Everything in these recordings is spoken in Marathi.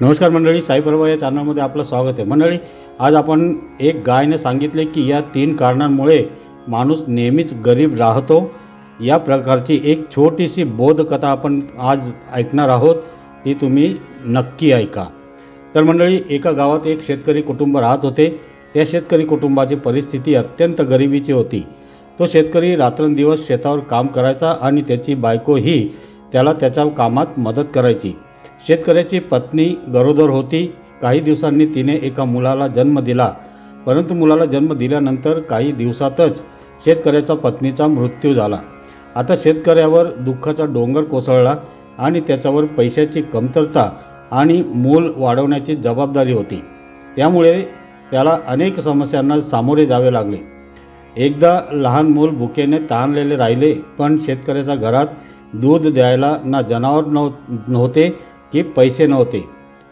नमस्कार मंडळी साईप्रभा या चॅनलमध्ये आपलं स्वागत आहे. मंडळी आज आपण एक गायने सांगितले की या तीन कारणांमुळे माणूस नेहमीच गरीब राहतो. या प्रकारची एक छोटीशी बोधकथा आपण आज ऐकणार आहोत ती तुम्ही नक्की ऐका. तर मंडळी एका गावात एक शेतकरी कुटुंब राहत होते. त्या शेतकरी कुटुंबाची परिस्थिती अत्यंत गरिबीची होती. तो शेतकरी रात्रंदिवस शेतावर काम करायचा आणि त्याची बायकोही त्याला त्याच्या कामात मदत करायची. शेतकऱ्याची पत्नी गरोदर होती. काही दिवसांनी तिने एका मुलाला जन्म दिला. परंतु मुलाला जन्म दिल्यानंतर काही दिवसातच शेतकऱ्याचा पत्नीचा मृत्यू झाला. आता शेतकऱ्यावर दुःखाचा डोंगर कोसळला आणि त्याच्यावर पैशाची कमतरता आणि मूल वाढवण्याची जबाबदारी होती. त्यामुळे त्याला अनेक समस्यांना सामोरे जावे लागले. एकदा लहान मूल भुकेने ताणलेले राहिले पण शेतकऱ्याच्या घरात दूध द्यायला ना जनावर नव्ह नव्हते की पैसे नव्हते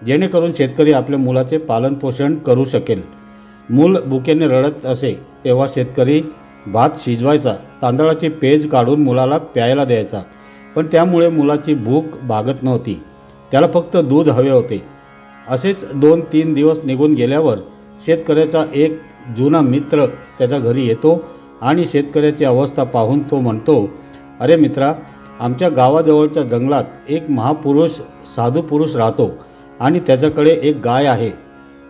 जेणेकरून शेतकरी आपल्या मुलाचे पालनपोषण करू शकेल. मूल भुकेने रडत असे तेव्हा शेतकरी भात शिजवायचा तांदळाची पेज काढून मुलाला प्यायला द्यायचा. पण त्यामुळे मुलाची भूक भागत नव्हती. त्याला फक्त दूध हवे होते. असेच दोन तीन दिवस निघून गेल्यावर शेतकऱ्याचा एक जुना मित्र त्याच्या घरी येतो आणि शेतकऱ्याची अवस्था पाहून तो म्हणतो अरे मित्रा आमच्या गावाजवळच्या जंगलात एक महापुरुष साधू पुरुष राहतो आणि त्याच्याकडे एक गाय आहे.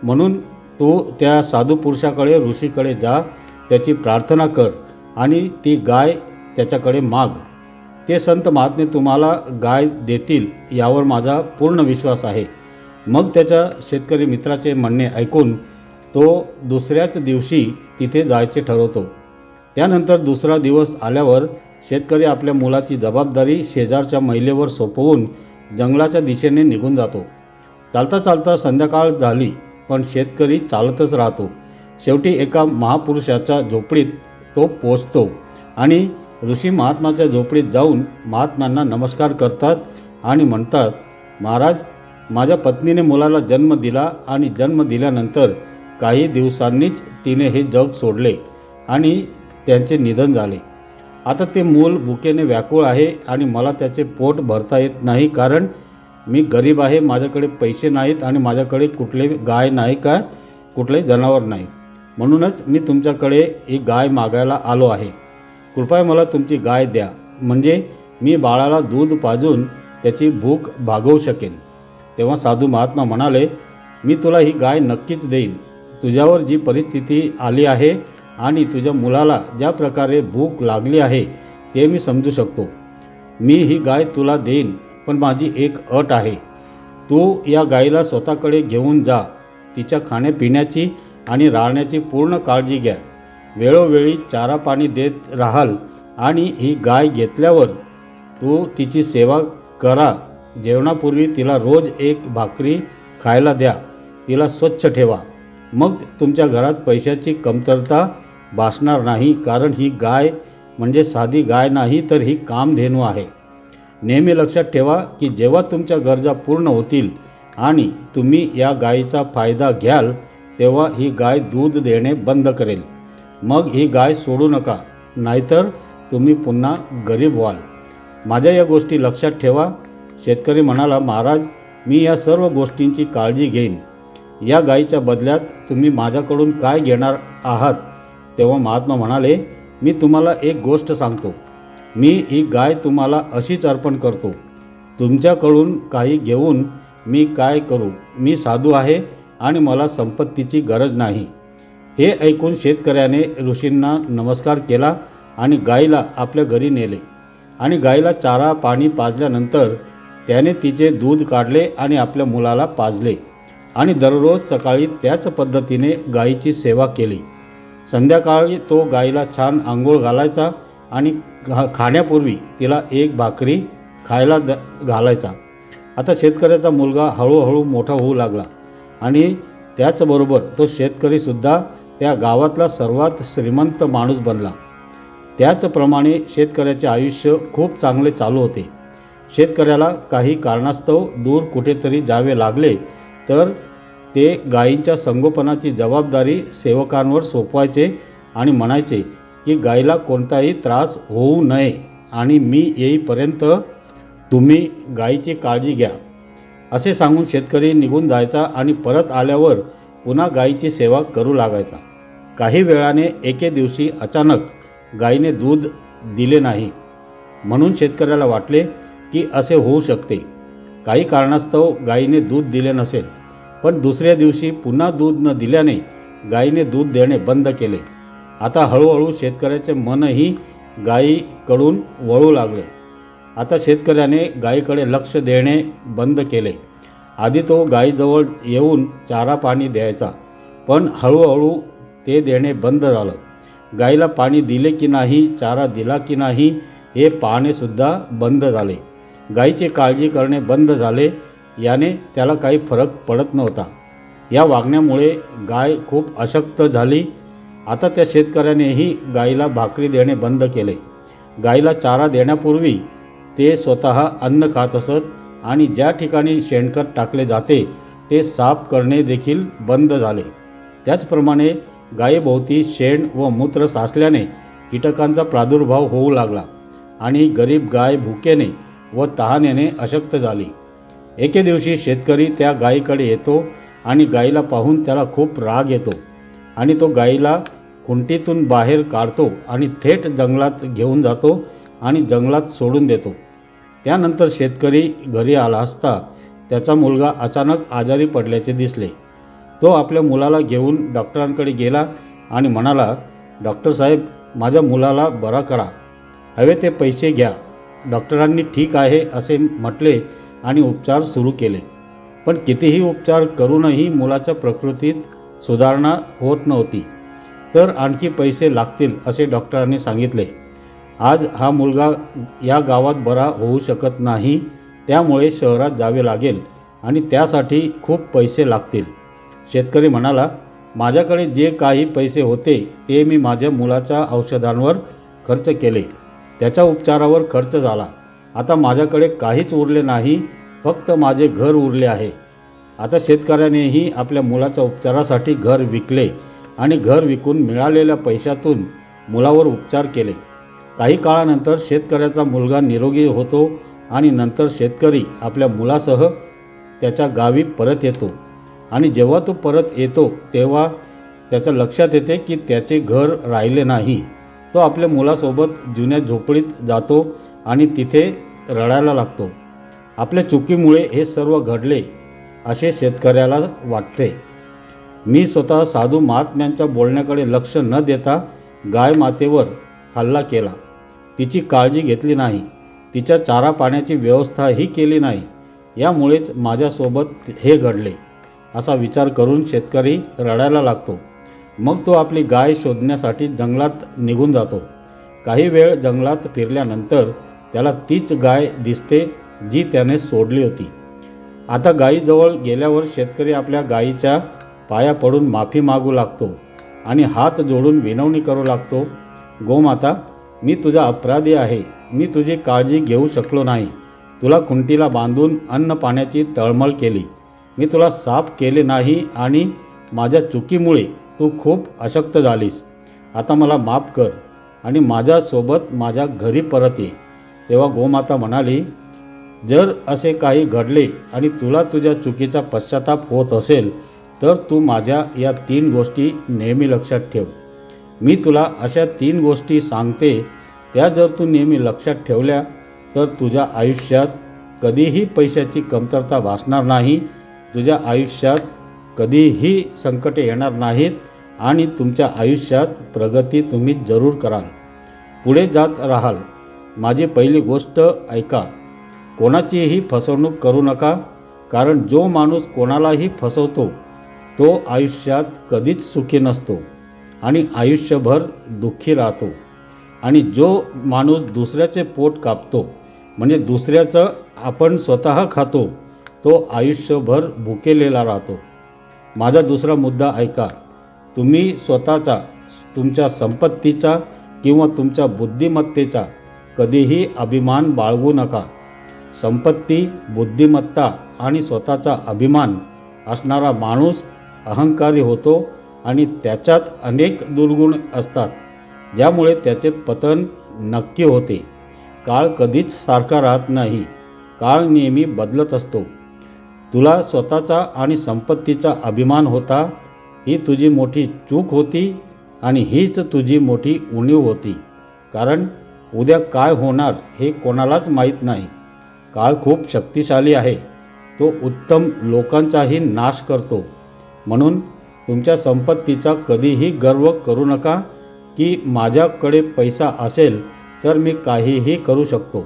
म्हणून तू त्या साधू पुरुषाकडे ऋषीकडे जा त्याची प्रार्थना कर आणि ती गाय त्याच्याकडे माग. ते संत महात्मे तुम्हाला गाय देतील यावर माझा पूर्ण विश्वास आहे. मग त्याच्या शेतकरी मित्राचे म्हणणे ऐकून तो दुसऱ्याच दिवशी तिथे जायचे ठरवतो. त्यानंतर दुसरा दिवस आल्यावर शेतकरी आपल्या मुलाची जबाबदारी शेजारच्या महिलेवर सोपवून जंगलाच्या दिशेने निघून जातो. चालता चालता संध्याकाळ झाली पण शेतकरी चालतच राहतो. शेवटी एका महापुरुषाच्या झोपडीत तो पोचतो आणि ऋषी महात्माच्या झोपडीत जाऊन महात्म्यांना नमस्कार करतात आणि म्हणतात महाराज माझ्या पत्नीने मुलाला जन्म दिला आणि जन्म दिल्यानंतर काही दिवसांनीच तिने हे जग सोडले आणि त्यांचे निधन झाले. आता ते मूल भुकेने व्याकुळ आहे आणि मला त्याचे पोट भरता येत नाही कारण मी गरीब आहे माझ्याकडे पैसे नाहीत आणि माझ्याकडे कुठले गाय नाही का? कुठले जनावर नाही. म्हणूनच मी तुमच्याकडे ही गाय मागायला आलो आहे. कृपया मला तुमची गाय द्या. म्हणजे मी बाळाला दूध पाजून त्याची भूक भागवू शकेन. तेव्हा साधू महात्मा म्हणाले मी तुला ही गाय नक्कीच देईन. तुझ्यावर जी परिस्थिती आली आहे आणि तुझ्या मुलाला ज्या प्रकारे भूक लागली आहे ते मी समजू शकतो. मी ही गाय तुला देईन पण माझी एक अट आहे. तू या गायीला स्वतःकडे घेऊन जा. तिच्या खाण्यापिण्याची आणि राहण्याची पूर्ण काळजी घ्या. वेळोवेळी चारा पाणी देत राहाल आणि ही गाय घेतल्यावर तू तिची सेवा करा. जेवणापूर्वी तिला रोज एक भाकरी खायला द्या. तिला स्वच्छ ठेवा. मग तुमच्या घरात पैशाची कमतरता भासणार नाही कारण ही गाय म्हणजे साधी गाय नाही तर ही कामधेनू आहे. नेहमी लक्षात ठेवा की जेव्हा तुमच्या गरजा पूर्ण होतील आणि तुम्ही या गायीचा फायदा घ्याल तेव्हा ही गाय दूध देणे बंद करेल. मग ही गाय सोडू नका नाहीतर तुम्ही पुन्हा गरीब व्हाल. माझ्या या गोष्टी लक्षात ठेवा. शेतकरी म्हणाला महाराज मी या सर्व गोष्टींची काळजी घेईन. या गायीच्या बदल्यात तुम्ही माझ्याकडून काय घेणार आहात? तेव्हा महात्मा म्हणाले मी तुम्हाला एक गोष्ट सांगतो. मी ही गाय तुम्हाला अशीच अर्पण करतो. तुमच्याकडून काही घेऊन मी काय करू? मी साधू आहे आणि मला संपत्तीची गरज नाही. हे ऐकून शेतकऱ्याने ऋषींना नमस्कार केला आणि गायीला आपल्या घरी नेले. आणि गायीला चारा पाणी पाजल्यानंतर त्याने तिचे दूध काढले आणि आपल्या मुलाला पाजले. आणि दररोज सकाळी त्याच पद्धतीने गायीची सेवा केली. संध्याकाळी तो गायीला छान आंघोळ घालायचा आणि खा खाण्यापूर्वी तिला एक भाकरी खायला द घालायचा. आता शेतकऱ्याचा मुलगा हळूहळू मोठा होऊ लागला आणि त्याचबरोबर तो शेतकरीसुद्धा त्या गावातला सर्वात श्रीमंत माणूस बनला. त्याचप्रमाणे शेतकऱ्याचे आयुष्य खूप चांगले चालू होते. शेतकऱ्याला काही कारणास्तव दूर कुठेतरी जावे लागले तर ते गायींच्या संगोपनाची जबाबदारी सेवकांवर सोपवायचे आणि म्हणायचे की गायीला कोणताही त्रास होऊ नये आणि मी येईपर्यंत तुम्ही गायीची काळजी घ्या. असे सांगून शेतकरी निघून जायचा आणि परत आल्यावर पुन्हा गायीची सेवा करू लागायचा. काही वेळाने एके दिवशी अचानक गायीने दूध दिले नाही. म्हणून शेतकऱ्याला वाटले की असे होऊ शकते. काही कारणास्तव गायीने दूध दिले नसेल. पण दुसऱ्या दिवशी पुन्हा दूध न दिल्याने गायीने दूध देणे बंद केले. आता हळूहळू शेतकऱ्याचे मनही गायीकडून वळू लागले. आता शेतकऱ्याने गायीकडे लक्ष देणे बंद केले. आधी तो गायीजवळ येऊन चारा पाणी द्यायचा पण हळूहळू ते देणे बंद झालं. गायीला पाणी दिले की नाही चारा दिला की नाही हे पाहणेसुद्धा बंद झाले. गायीची काळजी करणे बंद झाले. याने त्याला काही फरक पडत नव्हता. या वागण्यामुळे गाय खूप अशक्त झाली. आता त्या शेतकऱ्यानेही गायीला भाकरी देणे बंद केले. गायीला चारा देण्यापूर्वी ते स्वतः अन्न खात असत आणि ज्या ठिकाणी शेणखत टाकले जाते ते साफ करणे देखील बंद झाले. त्याचप्रमाणे गायीभोवती शेण व मूत्र साचल्याने कीटकांचा प्रादुर्भाव होऊ लागला आणि गरीब गाय भुकेने व तहानेने अशक्त झाली. एके दिवशी शेतकरी त्या गायीकडे येतो आणि गायीला पाहून त्याला खूप राग येतो आणि तो गायीला कुंटीतून बाहेर काढतो आणि थेट जंगलात घेऊन जातो आणि जंगलात सोडून देतो. त्यानंतर शेतकरी घरी आला असता त्याचा मुलगा अचानक आजारी पडल्याचे दिसले. तो आपल्या मुलाला घेऊन डॉक्टरांकडे गेला आणि म्हणाला डॉक्टर साहेब माझ्या मुलाला बरा करा. हवे ते पैसे घ्या. डॉक्टरांनी ठीक आहे असे म्हटले आणि उपचार सुरू केले. पण कितीही उपचार करूनही मुलाच्या प्रकृतीत सुधारणा होत नव्हती. तर आणखी पैसे लागतील असे डॉक्टरांनी सांगितले. आज हा मुलगा या गावात बरा होऊ शकत नाही त्यामुळे शहरात जावे लागेल आणि त्यासाठी खूप पैसे लागतील. शेतकरी म्हणाला माझ्याकडे जे काही पैसे होते ते मी माझ्या मुलाच्या औषधांवर खर्च केले. त्याच्या उपचारावर खर्च झाला. आता माझ्याकडे काहीच उरले नाही फक्त माझे घर उरले आहे. आता शेतकऱ्यानेही आपल्या मुलाच्या उपचारासाठी घर विकले आणि घर विकून मिळालेल्या पैशातून मुलावर उपचार केले. काही काळानंतर शेतकऱ्याचा मुलगा निरोगी होतो आणि नंतर शेतकरी आपल्या मुलासह त्याच्या गावी परत येतो. आणि जेव्हा तो परत येतो तेव्हा त्याच्या लक्षात येते की त्याचे घर राहिले नाही. तो आपल्या मुलासोबत जुन्या झोपडीत जातो आणि तिथे रडायला लागतो. आपल्या चुकीमुळे हे सर्व घडले असे शेतकऱ्याला वाटते. मी स्वतः साधू महात्म्यांच्या बोलण्याकडे लक्ष न देता गाय मातेवर हल्ला केला. तिची काळजी घेतली नाही. तिच्या चारा पाण्याची व्यवस्थाही केली नाही. यामुळेच माझ्यासोबत हे घडले असा विचार करून शेतकरी रडायला लागतो. मग तो आपली गाय शोधण्यासाठी जंगलात निघून जातो. काही वेळ जंगलात फिरल्यानंतर त्याला तीच गाय दिसते जी त्याने सोडली होती. आता गायीजवळ गेल्यावर शेतकरी आपल्या गायीच्या पाया पडून माफी मागू लागतो आणि हात जोडून विनवणी करू लागतो गोमाता मी तुझा अपराधी आहे. मी तुझी काळजी घेऊ शकलो नाही. तुला खुंटीला बांधून अन्न पाण्याची तळमळ केली. मी तुला साफ केले नाही आणि माझ्या चुकीमुळे तू खूप अशक्त झालीस. आता मला माफ कर आणि माझ्यासोबत माझ्या घरी परत ये. तेव्हा गोमाता म्हणाली जर असे काही घडले आणि तुला तुझ्या चुकीचा पश्चाताप होत असेल तर तू माझ्या या तीन गोष्टी नेहमी लक्षात ठेव. मी तुला अशा तीन गोष्टी सांगते त्या जर तू नेहमी लक्षात ठेवल्या तर तुझ्या आयुष्यात कधीही पैशाची कमतरता भासणार नाही तुझ्या आयुष्यात कधीही संकटे येणार नाहीत आणि तुमच्या आयुष्यात प्रगती तुम्ही जरूर कराल. पुढे जात राहाल. माझी पहिली गोष्ट ऐका. कोणाचीही फसवणूक करू नका कारण जो माणूस कोणालाही फसवतो तो आयुष्यात कधीच सुखी नसतो आणि आयुष्यभर दुःखी राहतो. आणि जो माणूस दुसऱ्याचे पोट कापतो म्हणजे दुसऱ्याचं आपण स्वतः खातो तो आयुष्यभर भुकेलेला राहतो. माझा दुसरा मुद्दा ऐका. तुम्ही स्वतःचा तुमच्या संपत्तीचा किंवा तुमच्या बुद्धिमत्तेचा कधीही अभिमान बाळगू नका. संपत्ती बुद्धिमत्ता आणि स्वतःचा अभिमान असणारा माणूस अहंकारी होतो आणि त्याच्यात अनेक दुर्गुण असतात ज्यामुळे त्याचे पतन नक्की होते. काळ कधीच सारखा राहत नाही. काळ नेहमी बदलत असतो. तुला स्वतःचा आणि संपत्तीचा अभिमान होता ही तुझी मोठी चूक होती आणि हीच तुझी मोठी उणीव होती. कारण उद्या काय होणार हे कोणालाच माहीत नाही. काळ खूप शक्तिशाली आहे. तो उत्तम लोकांचाही नाश करतो. म्हणून तुमच्या संपत्तीचा कधीही गर्व करू नका. की माझ्याकडे पैसा असेल तर मी काहीही करू शकतो.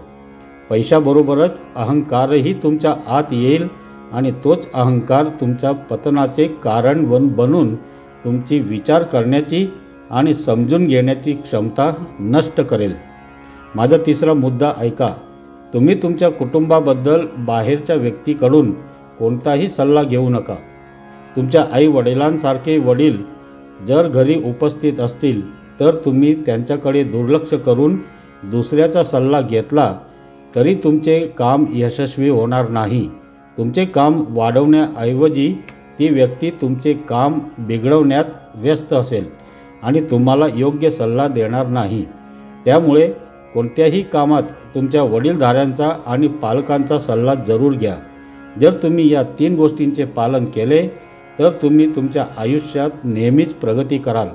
पैशाबरोबरच अहंकारही तुमच्या आत येईल आणि तोच अहंकार तुमच्या पतनाचे कारण बन बनून तुमची विचार करण्याची आणि समजून घेण्याची क्षमता नष्ट करेल. माझा तिसरा मुद्दा ऐका. तुम्ही तुमच्या कुटुंबाबद्दल बाहेरच्या व्यक्तीकडून कोणताही सल्ला घेऊ नका. तुमच्या आई वडिलांसारखे वडील जर घरी उपस्थित असतील तर तुम्ही त्यांच्याकडे दुर्लक्ष करून दुसऱ्याचा सल्ला घेतला तरी तुमचे काम यशस्वी होणार नाही. तुमचे काम वाढवण्याऐवजी ती व्यक्ती तुमचे काम बिघडवण्यात व्यस्त असेल आणि तुम्हाला योग्य सल्ला देणार नाही. त्यामुळे कोणत्याही कामात तुमच्या वडीलधाऱ्यांचा आणि पालकांचा सल्ला जरूर घ्या. जर तुम्ही या तीन गोष्टींचे पालन केले तर तुम्ही तुमच्या आयुष्यात नेहमीच प्रगती कराल.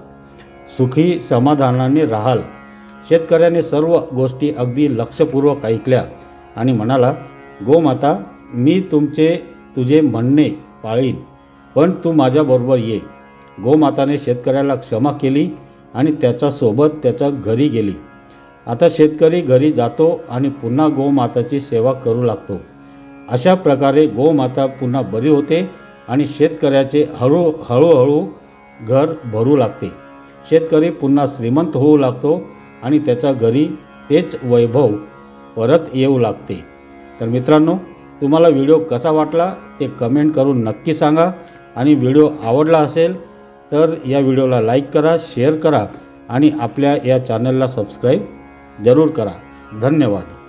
सुखी समाधानाने राहाल. शेतकऱ्याने सर्व गोष्टी अगदी लक्षपूर्वक ऐकल्या आणि म्हणाला गोमाता मी तुमचे तुझे म्हणणे पाळीन पण तू माझ्याबरोबर ये. गोमाताने शेतकऱ्याला क्षमा केली आणि त्याच्यासोबत त्याच्या घरी गेली. आता शेतकरी घरी जातो आणि पुन्हा गोमाताची सेवा करू लागतो. अशा प्रकारे गोमाता पुन्हा बरी होते आणि शेतकऱ्याचे हळू हळूहळू घर भरू लागते. शेतकरी पुन्हा श्रीमंत होऊ लागतो आणि त्याच्या घरी तेच वैभव परत येऊ लागते. तर मित्रांनो तुम्हाला व्हिडिओ कसा वाटला ते कमेंट करून नक्की सांगा. आणि व्हिडिओ आवडला असेल तर या व्हिडिओला लाईक करा शेअर करा आणि आपल्या या चॅनलला सबस्क्राईब जरूर करा. धन्यवाद.